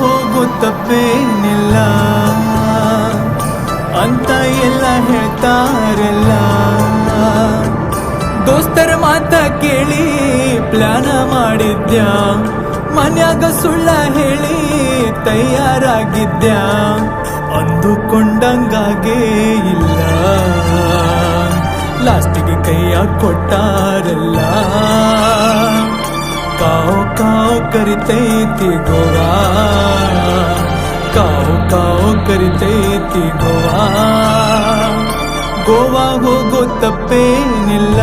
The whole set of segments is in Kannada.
ಹೋಗೋ ತಪ್ಪೇನಿಲ್ಲ. ಅಂತ ಎಲ್ಲ ಹೇಳ್ತಾರಲ್ಲ. ದೋಸ್ತರ ಮಾತ ಕೇಳಿ ಪ್ಲಾನ ಮಾಡಿದ್ಯಾ. ಮನ್ಯಾಗ ಸುಳ್ಳ ಹೇಳಿ ತಯಾರಾಗಿದ್ಯಾ. ಅಂದುಕೊಂಡಂಗಾಗೇ ಇಲ್ಲ. ಲಾಸ್ಟಿಗೆ ಕೈಯ ಕೊಟ್ಟಾರಲ್ಲ. ಕಾವು ಕಾವು ಕರಿತೈತಿ ಗೋವಾ ಕಾವು ಕಾವು ಕರಿತೈತಿ ಗೋವಾ ಗೋವಾ ಹೋಗೋ ತಪ್ಪೇನಿಲ್ಲ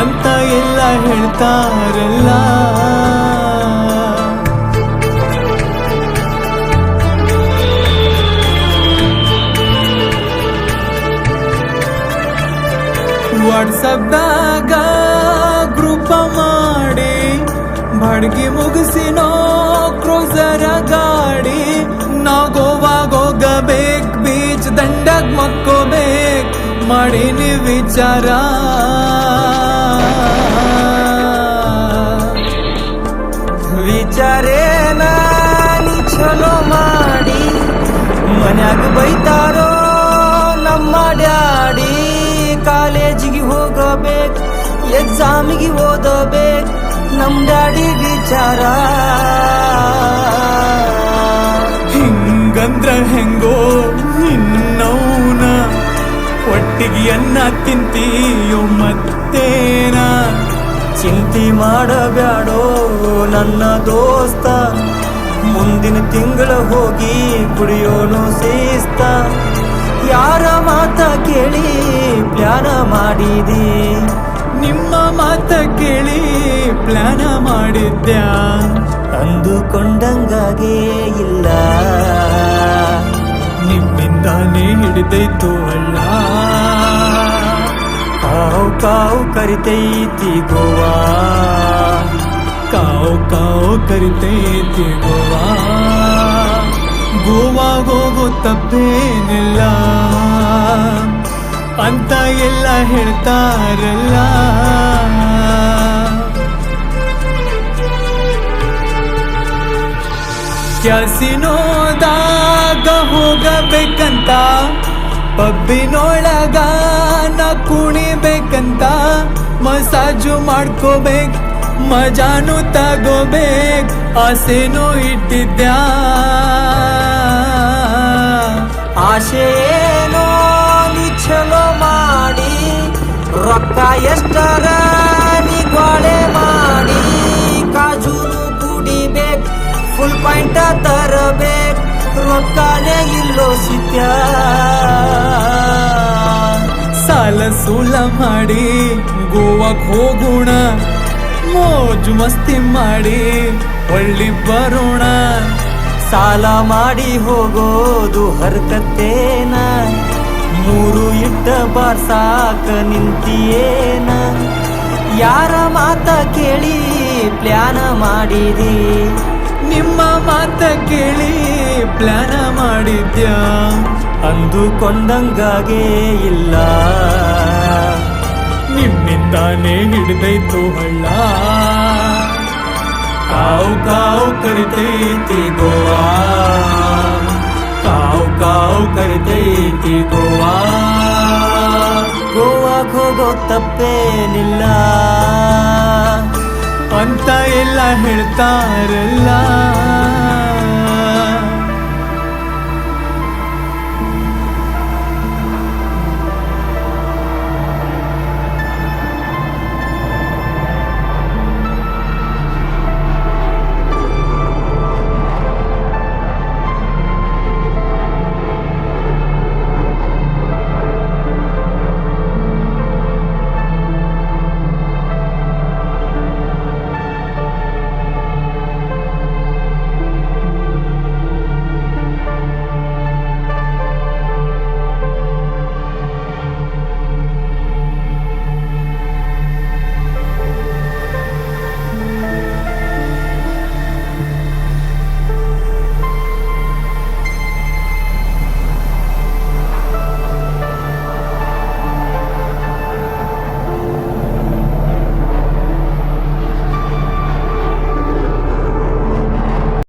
ಅಂತ ಎಲ್ಲ ಹೇಳ್ತಾರಲ್ಲ ವಾಟ್ಸಪ್ದಾಗ ಬಾಡ್ಗಿ ಮುಗಿಸಿನೋ ಕ್ರೂಸರ ಗಾಡಿ ನಾ ಗೋವಾಗ್ ಹೋಗಬೇಕ್ ಬೀಚ್ ದಂಡಗ್ ಮಕ್ಕೋಬೇಕ್ ಮಾಡೀನಿ ವಿಚಾರ ವಿಚಾರೇನ ನೀ ಚಲೋ ಮಾಡಿ ಮನ್ಯಾಗ ಬೈತಾರೋ ನಮ್ಮ ಡ್ಯಾಡಿ ಕಾಲೇಜಿಗೆ ಹೋಗಬೇಕು ಎಕ್ಸಾಮಿಗೆ ಓದಬೇಕು ನಮ್ಮ ಡ್ಯಾಡಿ ವಿಚಾರ. ಹಿಂಗಂದ್ರ ಹೆಂಗೋ ನಿನ್ನೌನ ಒಟ್ಟಿಗೆ ಅನ್ನ ತಿಂತೀಯೋ ಮತ್ತೇನ? ಚಿಂತಿ ಮಾಡಬ್ಯಾಡೋ ನನ್ನ ದೋಸ್ತ, ಮುಂದಿನ ತಿಂಗಳ ಹೋಗಿ ಕುಡಿಯೋನು ಸೇಸ್ತ ಯಾರ ಮಾತ ಕೇಳಿ ಪ್ಲಾನ ಮಾಡಿದಿ? ನಿಮ್ಮ ಮಾತ ಕೇಳಿ ಪ್ಲಾನ ಮಾಡಿದ್ಯಾ? ಅಂದುಕೊಂಡಂಗಾಗೇ ಇಲ್ಲ. ನಿಮ್ಮಿಂದಾನೇ ಹಿಡಿದೈತು ಅಲ್ಲ. ಕಾವು ಕಾವು ಕರಿತೈತಿ ಗೋವಾ ಕಾವು ಕಾವು ಕರಿತೈತಿ ಗೋವಾ ಗೋವಾ ಹೋಗೋ ತಪ್ಪೇನಿಲ್ಲ. ಅಂತ ಎಲ್ಲ ಹೇಳ್ತಾರಲ್ಲ. ಕ್ಯಾಸಿನೋದಾಗ ಹೋಗಬೇಕಂತ, ಪಬ್ಬಿನೊಳಗ ನಾ ಕುಣಿಬೇಕಂತ, ಮಸಾಜು ಮಾಡ್ಕೋಬೇಕ್, ಮಜಾನು ತಗೋಬೇಕ್, ಆಸೆನೂ ಇಟ್ಟಿದ್ದ ಆಸೆ ಏನೋ ನೀ ಚಲೋ ಮಾಡಿ, ರೊಕ್ಕ ಎಷ್ಟರ ಸಾಲ ಸೂಲ ಮಾಡಿ ಗೋವಾ ಹೋಗೋಣ. ಮೋಜು ಮಸ್ತಿ ಮಾಡಿ ಒಳ್ಳಿ ಬರೋಣ. ಸಾಲ ಮಾಡಿ ಹೋಗೋದು ಹರ್ಕತ್ತೇನ? ಮೂರು ಇಟ್ಟ ಬಾರ್ ಸಾಕ ನಿಂತಿಯೇನ? ಯಾರ ಮಾತ ಕೇಳಿ ಪ್ಲಾನ ಮಾಡಿದಿ? ನಿಮ್ಮ ಮಾತ ಕೇಳಿ ಪ್ಲಾನ ಮಾಡಿದ್ಯಾ? ಅಂದುಕೊಂಡಂಗಾಗೆ ಇಲ್ಲ. ನಿಮ್ಮಿಂದಾನೇ ಹಿಡಿದೈತು ಹಳ್ಳ. ಕಾವು ಕಾವು ಕರಿತೈತಿ ಗೋವಾ. ಕಾವು ಕಾವು ಕರಿತೈತಿ ಗೋವಾ. ಗೋವಾ ಹೋಗೋ ತಪ್ಪೇನಿಲ್ಲ. ಅಂತ ಎಲ್ಲ ಹೇಳ್ತಾರಲ್ಲ.